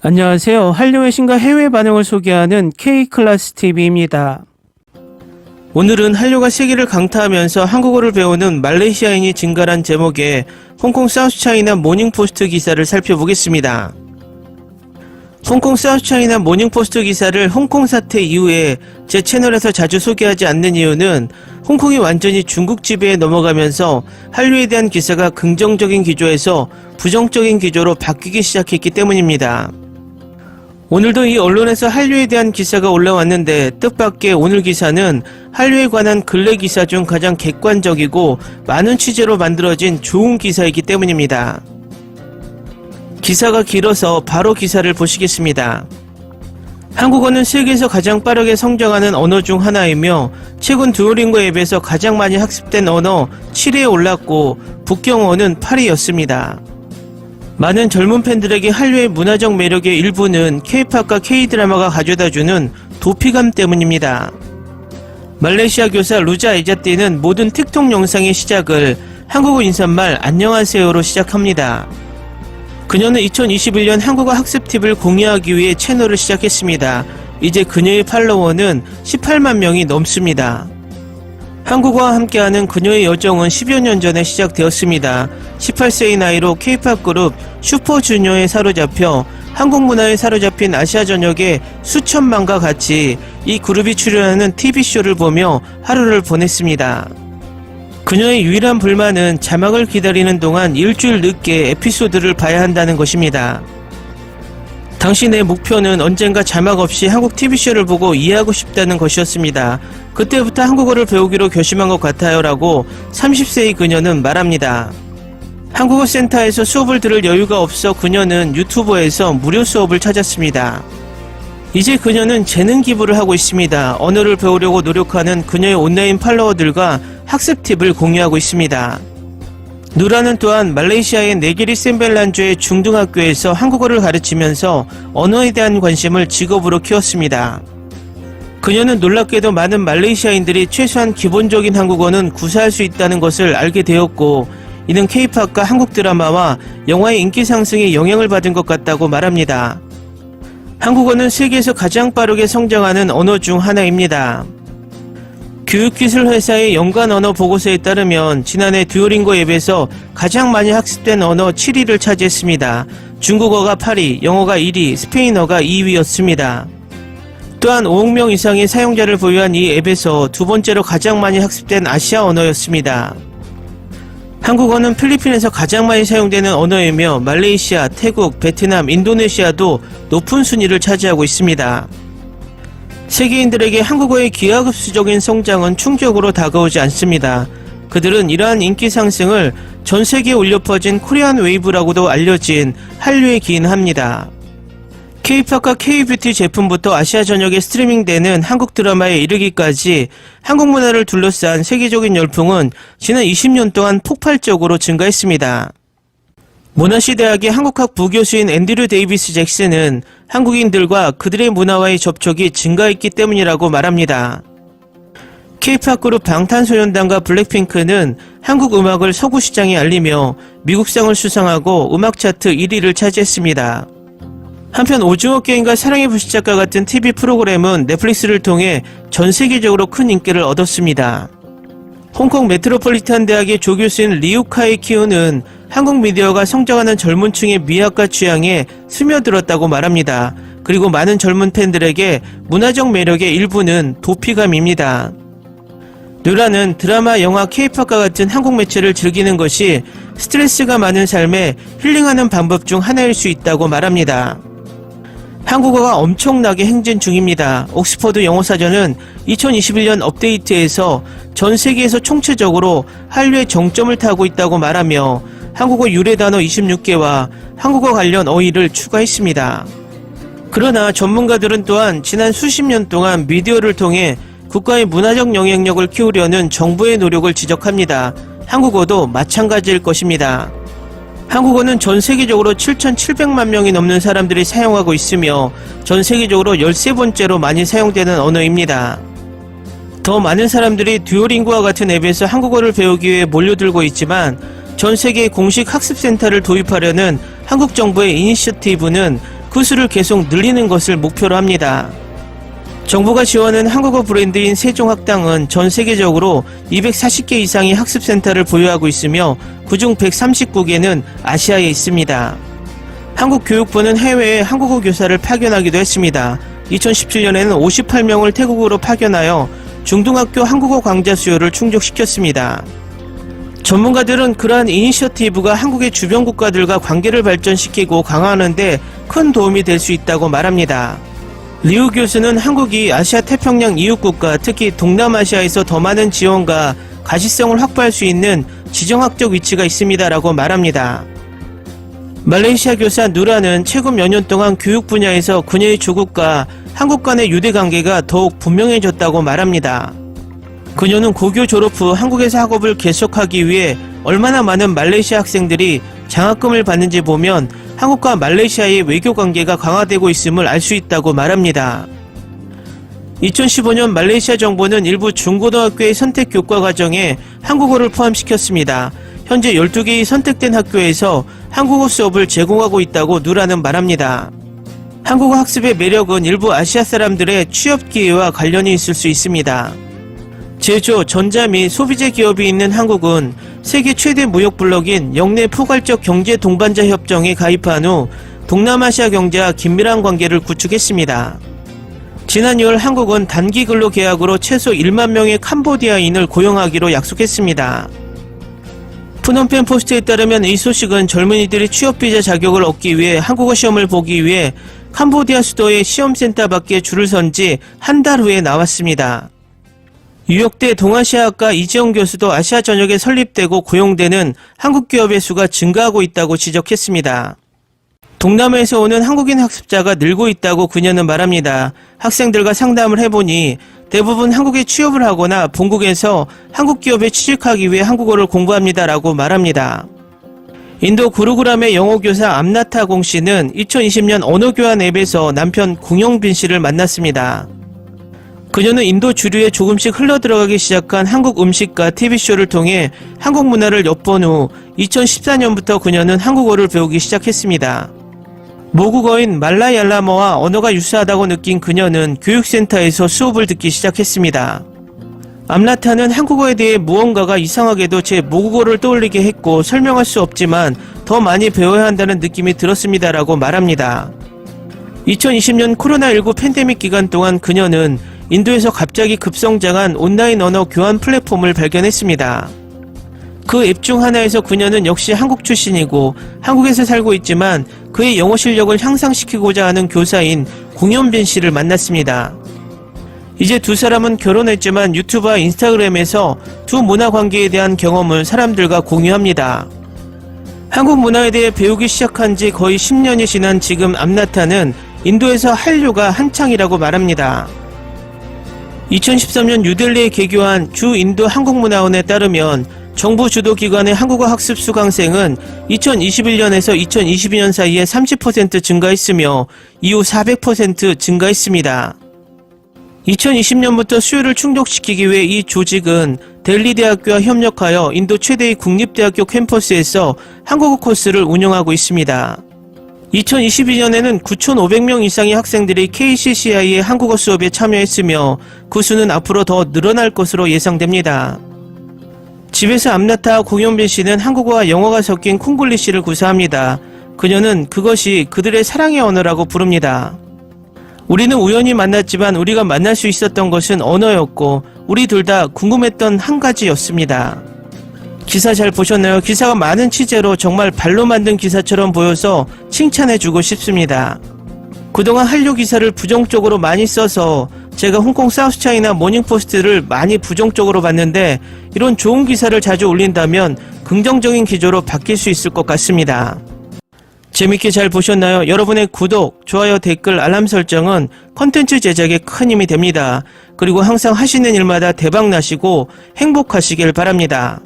안녕하세요. 한류의 신과 해외 반응을 소개하는 K클래스 TV입니다. 오늘은 한류가 세계를 강타하면서 한국어를 배우는 말레이시아인이 증가한 제목의 홍콩 사우스차이나 모닝포스트 기사를 살펴보겠습니다. 홍콩 사우스차이나 모닝포스트 기사를 홍콩 사태 이후에 제 채널에서 자주 소개하지 않는 이유는 홍콩이 완전히 중국 지배에 넘어가면서 한류에 대한 기사가 긍정적인 기조에서 부정적인 기조로 바뀌기 시작했기 때문입니다. 오늘도 이 언론에서 한류에 대한 기사가 올라왔는데 뜻밖의 오늘 기사는 한류에 관한 근래 기사 중 가장 객관적이고 많은 취재로 만들어진 좋은 기사이기 때문입니다. 기사가 길어서 바로 기사를 보시겠습니다. 한국어는 세계에서 가장 빠르게 성장하는 언어 중 하나이며 최근 듀오링고 앱에서 가장 많이 학습된 언어 7위에 올랐고 북경어는 8위였습니다. 많은 젊은 팬들에게 한류의 문화적 매력의 일부는 K-팝과 K-드라마가 가져다주는 도피감 때문입니다. 말레이시아 교사 루자 에자띠는 모든 틱톡 영상의 시작을 한국어 인사말 안녕하세요로 시작합니다. 그녀는 2021년 한국어 학습 팁을 공유하기 위해 채널을 시작했습니다. 이제 그녀의 팔로워는 18만 명이 넘습니다. 한국어와 함께하는 그녀의 여정은 10여 년 전에 시작되었습니다. 18세의 나이로 K-팝 그룹 슈퍼주니어에 사로잡혀 한국 문화에 사로잡힌 아시아 전역의 수천만과 같이 이 그룹이 출연하는 TV쇼를 보며 하루를 보냈습니다. 그녀의 유일한 불만은 자막을 기다리는 동안 일주일 늦게 에피소드를 봐야 한다는 것입니다. 당신의 목표는 언젠가 자막 없이 한국 TV쇼를 보고 이해하고 싶다는 것이었습니다. 그때부터 한국어를 배우기로 결심한 것 같아요 라고 30세의 그녀는 말합니다. 한국어 센터에서 수업을 들을 여유가 없어 그녀는 유튜버에서 무료 수업을 찾았습니다. 이제 그녀는 재능 기부를 하고 있습니다. 언어를 배우려고 노력하는 그녀의 온라인 팔로워들과 학습 팁을 공유하고 있습니다. 누라는 또한 말레이시아의 네게리 셈벨란주의 중등학교에서 한국어를 가르치면서 언어에 대한 관심을 직업으로 키웠습니다. 그녀는 놀랍게도 많은 말레이시아인들이 최소한 기본적인 한국어는 구사할 수 있다는 것을 알게 되었고 이는 케이팝과 한국 드라마와 영화의 인기 상승에 영향을 받은 것 같다고 말합니다. 한국어는 세계에서 가장 빠르게 성장하는 언어 중 하나입니다. 교육기술 회사의 연간 언어 보고서에 따르면 지난해 듀오링고 앱에서 가장 많이 학습된 언어 7위를 차지했습니다. 중국어가 8위, 영어가 1위, 스페인어가 2위였습니다. 또한 5억 명 이상의 사용자를 보유한 이 앱에서 두 번째로 가장 많이 학습된 아시아 언어였습니다. 한국어는 필리핀에서 가장 많이 사용되는 언어이며 말레이시아, 태국, 베트남, 인도네시아도 높은 순위를 차지하고 있습니다. 세계인들에게 한국어의 기하급수적인 성장은 충격으로 다가오지 않습니다. 그들은 이러한 인기 상승을 전 세계에 울려 퍼진 코리안 웨이브라고도 알려진 한류에 기인합니다. K-팝과 K-뷰티 제품부터 아시아 전역에 스트리밍되는 한국 드라마에 이르기까지 한국 문화를 둘러싼 세계적인 열풍은 지난 20년 동안 폭발적으로 증가했습니다. 모나시 대학의 한국학 부교수인 앤드류 데이비스 잭슨은 한국인들과 그들의 문화와의 접촉이 증가했기 때문이라고 말합니다. K-팝 그룹 방탄소년단과 블랙핑크는 한국 음악을 서구 시장에 알리며 미국상을 수상하고 음악 차트 1위를 차지했습니다. 한편 오징어 게임과 사랑의 불시착과 같은 TV 프로그램은 넷플릭스를 통해 전 세계적으로 큰 인기를 얻었습니다. 홍콩 메트로폴리탄 대학의 조교수인 리우카이 키우는 한국 미디어가 성장하는 젊은 층의 미학과 취향에 스며들었다고 말합니다. 그리고 많은 젊은 팬들에게 문화적 매력의 일부는 도피감입니다. 누라는 드라마, 영화, 케이팝과 같은 한국 매체를 즐기는 것이 스트레스가 많은 삶에 힐링하는 방법 중 하나일 수 있다고 말합니다. 한국어가 엄청나게 행진 중입니다. 옥스퍼드 영어사전은 2021년 업데이트에서 전 세계에서 총체적으로 한류의 정점을 타고 있다고 말하며 한국어 유래 단어 26개와 한국어 관련 어휘를 추가했습니다. 그러나 전문가들은 또한 지난 수십 년 동안 미디어를 통해 국가의 문화적 영향력을 키우려는 정부의 노력을 지적합니다. 한국어도 마찬가지일 것입니다. 한국어는 전 세계적으로 7,700만 명이 넘는 사람들이 사용하고 있으며 전 세계적으로 13번째로 많이 사용되는 언어입니다. 더 많은 사람들이 듀오링고와 같은 앱에서 한국어를 배우기 위해 몰려들고 있지만 전 세계 공식 학습센터를 도입하려는 한국 정부의 이니셔티브는 그 수를 계속 늘리는 것을 목표로 합니다. 정부가 지원한 한국어 브랜드인 세종학당은 전 세계적으로 240개 이상의 학습센터를 보유하고 있으며 그중 139개는 아시아에 있습니다. 한국교육부는 해외에 한국어 교사를 파견하기도 했습니다. 2017년에는 58명을 태국으로 파견하여 중등학교 한국어 강좌 수요를 충족시켰습니다. 전문가들은 그러한 이니셔티브가 한국의 주변 국가들과 관계를 발전시키고 강화하는데 큰 도움이 될 수 있다고 말합니다. 리우 교수는 한국이 아시아 태평양 이웃 국가 특히 동남아시아에서 더 많은 지원과 가시성을 확보할 수 있는 지정학적 위치가 있습니다라고 말합니다. 말레이시아 교사 누라는 최근 몇 년 동안 교육 분야에서 그녀의 조국과 한국 간의 유대 관계가 더욱 분명해졌다고 말합니다. 그녀는 고교 졸업 후 한국에서 학업을 계속하기 위해 얼마나 많은 말레이시아 학생들이 장학금을 받는지 보면 한국과 말레이시아의 외교 관계가 강화되고 있음을 알 수 있다고 말합니다. 2015년 말레이시아 정부는 일부 중고등학교의 선택 교과 과정에 한국어를 포함시켰습니다. 현재 12개의 선택된 학교에서 한국어 수업을 제공하고 있다고 누라는 말합니다. 한국어 학습의 매력은 일부 아시아 사람들의 취업 기회와 관련이 있을 수 있습니다. 제조, 전자 및 소비재 기업이 있는 한국은 세계 최대 무역 블록인 영내 포괄적 경제 동반자 협정에 가입한 후 동남아시아 경제와 긴밀한 관계를 구축했습니다. 지난 6월 한국은 단기 근로 계약으로 최소 1만 명의 캄보디아인을 고용하기로 약속했습니다. 푸놈펜 포스트에 따르면 이 소식은 젊은이들이 취업비자 자격을 얻기 위해 한국어 시험을 보기 위해 캄보디아 수도의 시험센터 밖에 줄을 선 지 한 달 후에 나왔습니다. 유역대 동아시아학과 이지영 교수도 아시아 전역에 설립되고 고용되는 한국 기업의 수가 증가하고 있다고 지적했습니다. 동남아에서 오는 한국인 학습자가 늘고 있다고 그녀는 말합니다. 학생들과 상담을 해보니 대부분 한국에 취업을 하거나 본국에서 한국 기업에 취직하기 위해 한국어를 공부합니다라고 말합니다. 인도 구루그람의 영어 교사 암나타 공 씨는 2020년 언어 교환 앱에서 남편 공영빈 씨를 만났습니다. 그녀는 인도 주류에 조금씩 흘러들어가기 시작한 한국 음식과 TV쇼를 통해 한국 문화를 엿본 후 2014년부터 그녀는 한국어를 배우기 시작했습니다. 모국어인 말라얄라머와 언어가 유사하다고 느낀 그녀는 교육센터에서 수업을 듣기 시작했습니다. 암라타는 한국어에 대해 무언가가 이상하게도 제 모국어를 떠올리게 했고 설명할 수 없지만 더 많이 배워야 한다는 느낌이 들었습니다라고 말합니다. 2020년 코로나19 팬데믹 기간 동안 그녀는 인도에서 갑자기 급성장한 온라인 언어 교환 플랫폼을 발견했습니다. 그 앱 중 하나에서 그녀는 역시 한국 출신이고 한국에서 살고 있지만 그의 영어 실력을 향상시키고자 하는 교사인 공연빈 씨를 만났습니다. 이제 두 사람은 결혼했지만 유튜브와 인스타그램에서 두 문화 관계에 대한 경험을 사람들과 공유합니다. 한국 문화에 대해 배우기 시작한 지 거의 10년이 지난 지금 암나타는 인도에서 한류가 한창이라고 말합니다. 2013년 뉴델리에 개교한 주 인도 한국문화원에 따르면 정부 주도 기관의 한국어 학습 수강생은 2021년에서 2022년 사이에 30% 증가했으며 이후 400% 증가했습니다. 2020년부터 수요를 충족시키기 위해 이 조직은 델리 대학교와 협력하여 인도 최대의 국립대학교 캠퍼스에서 한국어 코스를 운영하고 있습니다. 2022년에는 9,500명 이상의 학생들이 KCCI의 한국어 수업에 참여했으며 그 수는 앞으로 더 늘어날 것으로 예상됩니다. 집에서 암나타 공연빈 씨는 한국어와 영어가 섞인 콩글리시를 구사합니다. 그녀는 그것이 그들의 사랑의 언어라고 부릅니다. 우리는 우연히 만났지만 우리가 만날 수 있었던 것은 언어였고 우리 둘 다 궁금했던 한 가지였습니다. 기사 잘 보셨나요? 기사가 많은 취재로 정말 발로 만든 기사처럼 보여서 칭찬해주고 싶습니다. 그동안 한류 기사를 부정적으로 많이 써서 제가 홍콩 사우스차이나 모닝포스트를 많이 부정적으로 봤는데 이런 좋은 기사를 자주 올린다면 긍정적인 기조로 바뀔 수 있을 것 같습니다. 재밌게 잘 보셨나요? 여러분의 구독, 좋아요, 댓글, 알람 설정은 컨텐츠 제작에 큰 힘이 됩니다. 그리고 항상 하시는 일마다 대박 나시고 행복하시길 바랍니다.